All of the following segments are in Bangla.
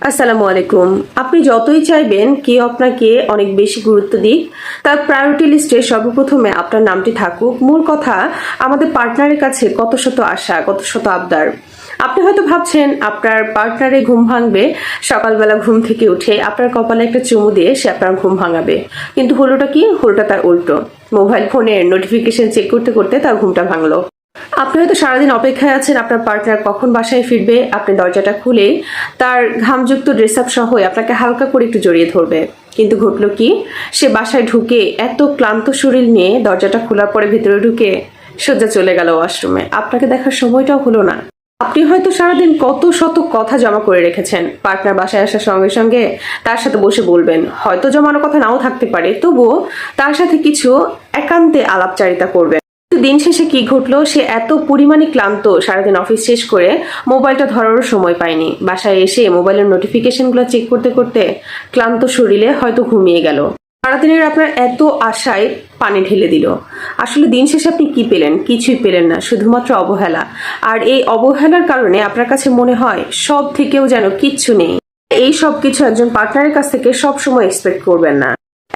আসসালামু আলাইকুম। আপনি যতই চাইবেন, কেউ আপনাকে অনেক বেশি গুরুত্ব দিক। তার প্রায়োরিটি লিস্টে সর্বপ্রথমে আপনার নামটি থাকুক। মূল কথা, আমাদের পার্টনারের কাছে কত শত আশা, কত শত আবদার। আপনি হয়তো ভাবছেন, আপনার পার্টনারে ঘুম ভাঙবে, সকালবেলা ঘুম থেকে উঠে আপনার কপালে একটা চুমু দিয়ে সে আপনার ঘুম ভাঙাবে। কিন্তু হলোটা কি? হলোটা তার উল্টো। মোবাইল ফোনের নোটিফিকেশন চেক করতে করতে তার ঘুমটা ভাঙলো। আপনি হয়তো সারাদিন অপেক্ষায় আছেন, আপনার পার্টনার কখন বাসায় ফিরবে, আপনি দরজাটা খুলে তার ঘামযুক্ত ড্রেস আপ সহ আপনাকে হালকা করে একটু জড়িয়ে ধরবে। কিন্তু ঘটলো কি, সে বাসায় ঢুকে এত ক্লান্ত শরীর নিয়ে দরজাটা খোলার পরে ভিতরে ঢুকে সজ্জা চলে গেল ওয়াশরুমে। আপনাকে দেখার সময়টাও হলো না। আপনি হয়তো সারাদিন কত শত কথা জমা করে রেখেছেন। পার্টনার বাসায় আসার সঙ্গে সঙ্গে তার সাথে বসে বলবেন, হয়তো জমানো কথা নাও থাকতে পারে। তবুও তার সাথে কিছু একান্তে আলাপচারিতা করবেন কিন্তু দিন শেষে কি ঘটলো, সে এত পরিমাণে ক্লান্ত, সারাদিন অফিস শেষ করে মোবাইলটা ধরারও সময় পায়নি। বাসায় এসে মোবাইলের নোটিফিকেশনগুলো চেক করতে করতে ক্লান্ত শরীরে হয়তো ঘুমিয়ে গেল। সারাদিনের আপনার এত আশায় পানি ঢেলে দিল। আসলে দিন শেষে আপনি কি পেলেন? কিছুই পেলেন না, শুধুমাত্র অবহেলা। আর এই অবহেলার কারণে আপনার কাছে মনে হয় সব থেকেও যেন কিচ্ছু নেই। এই সব কিছু একজন পার্টনারের কাছ থেকে সবসময় এক্সপেক্ট করবেন না।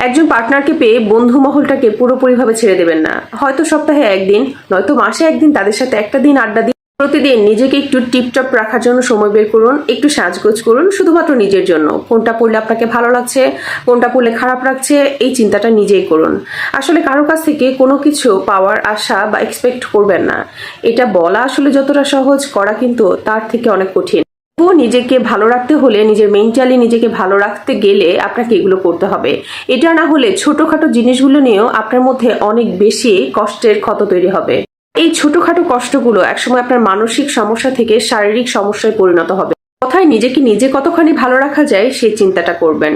একজন পার্টনারকে পেয়ে বন্ধু মহলটাকে পুরোপুরিভাবে ছেড়ে দেবেন না। হয়তো সপ্তাহে একদিন, নয়তো মাসে একদিন তাদের সাথে একটা দিন আড্ডা দিন প্রতিদিন নিজেকে একটু টিপটপ রাখার জন্য সময় বের করুন, একটু সাজগোজ করুন, শুধুমাত্র নিজের জন্য। কোনটা পড়লে আপনাকে ভালো লাগছে, কোনটা পড়লে খারাপ লাগছে, এই চিন্তাটা নিজেই করুন। আসলে কারও কাছ থেকে কোনো কিছু পাওয়ার আশা বা এক্সপেক্ট করবেন না। এটা বলা আসলে যতটা সহজ, করা কিন্তু তার থেকে অনেক কঠিন। তবুও নিজেকে ভালো রাখতে হলে, নিজের মেন্টালি নিজেকে ভালো রাখতে গেলে আপনাকে এগুলো করতে হবে। এটা না হলে ছোটখাটো জিনিসগুলো নিয়েও আপনার মধ্যে অনেক বেশি কষ্টের ক্ষত তৈরি হবে। এই ছোটখাটো কষ্টগুলো একসময় আপনার মানসিক সমস্যা থেকে শারীরিক সমস্যায় পরিণত হবে। কথায় নিজেকে নিজে কতখানি ভালো রাখা যায় সেই চিন্তাটা করবেন।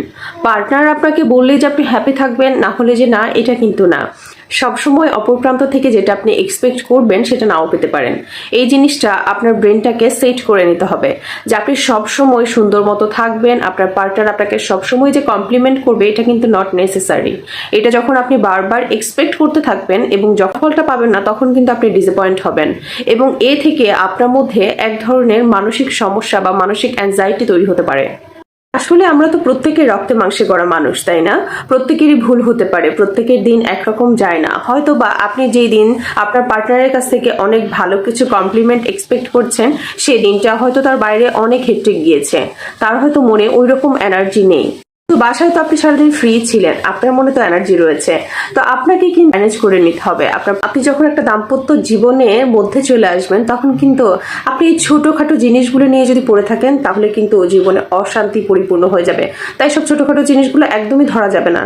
পার্টনার আপনাকে বললে যে আপনি হ্যাপি থাকবেন, না হলে যে না, এটা কিন্তু না। সবসময় অপর প্রান্ত থেকে যেটা আপনি এক্সপেক্ট করবেন, সেটা নাও পেতে পারেন। এই জিনিসটা আপনার ব্রেনটাকে সেট করে নিতে হবে যে আপনি সবসময় সুন্দর মতো থাকবেন, আপনার পার্টনার আপনাকে সবসময় যে কমপ্লিমেন্ট করবে, এটা কিন্তু নট নেসেসারি এটা যখন আপনি বারবার এক্সপেক্ট করতে থাকবেন এবং যখন ফলটা পাবেন না, তখন কিন্তু আপনি ডিসঅ্যাপয়েন্ট হবেন। এবং এ থেকে আপনার মধ্যে এক ধরনের মানসিক সমস্যা বা মানসিক অ্যাংজাইটি তৈরি হতে পারে। আসলে আমরা তো প্রত্যেকের রক্তে মাংসে গড়া মানুষ, তাই না? প্রত্যেকেরই ভুল হতে পারে, প্রত্যেকের দিন একরকম যায় না। হয়তো বা আপনি যেই দিন আপনার পার্টনারের কাছ থেকে অনেক ভালো কিছু কমপ্লিমেন্ট এক্সপেক্ট করছেন, সেদিনটা হয়তো তার বাইরে অনেক হেট্রিক গিয়েছে। তার হয়তো মনে ওই রকম এনার্জি নেই। তো বাসায় তো আপনি সারাদিন ফ্রি ছিলেন। আপনার মনে তো এনার্জি রয়েছে। তো আপনাকে কি ম্যানেজ করে নিতে হবে? আপনার আপনি যখন একটা দাম্পত্য জীবনে মধ্যে চলে আসবেন, তখন কিন্তু আপনি এই ছোটোখাটো জিনিসগুলো নিয়ে যদি পড়ে থাকেন, তাহলে কিন্তু জীবনে অশান্তি পরিপূর্ণ হয়ে যাবে। তাই সব ছোটোখাটো জিনিসগুলো একদমই ধরা যাবে না।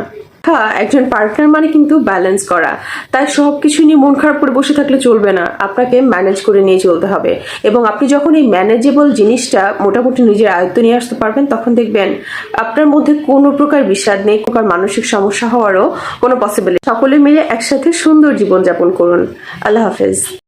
হ্যাঁ একজন পার্টনার মানে কিন্তু ব্যালেন্স করা। তাই সব কিছু নিয়ে মন খারাপ করে বসে থাকলে চলবে না। আপনাকে ম্যানেজ করে নিয়ে চলতে হবে। এবং আপনি যখন এই ম্যানেজেবল জিনিসটা মোটামুটি নিজের আয়ত্ত নিয়ে আসতে পারবেন, তখন দেখবেন আপনার মধ্যে কোনো প্রকার বিষাদ নেই প্রকার মানসিক সমস্যা হওয়ারও কোনো পসিবিলিটি সকলে মিলে একসাথে সুন্দর জীবনযাপন করুন। আল্লাহ হাফেজ।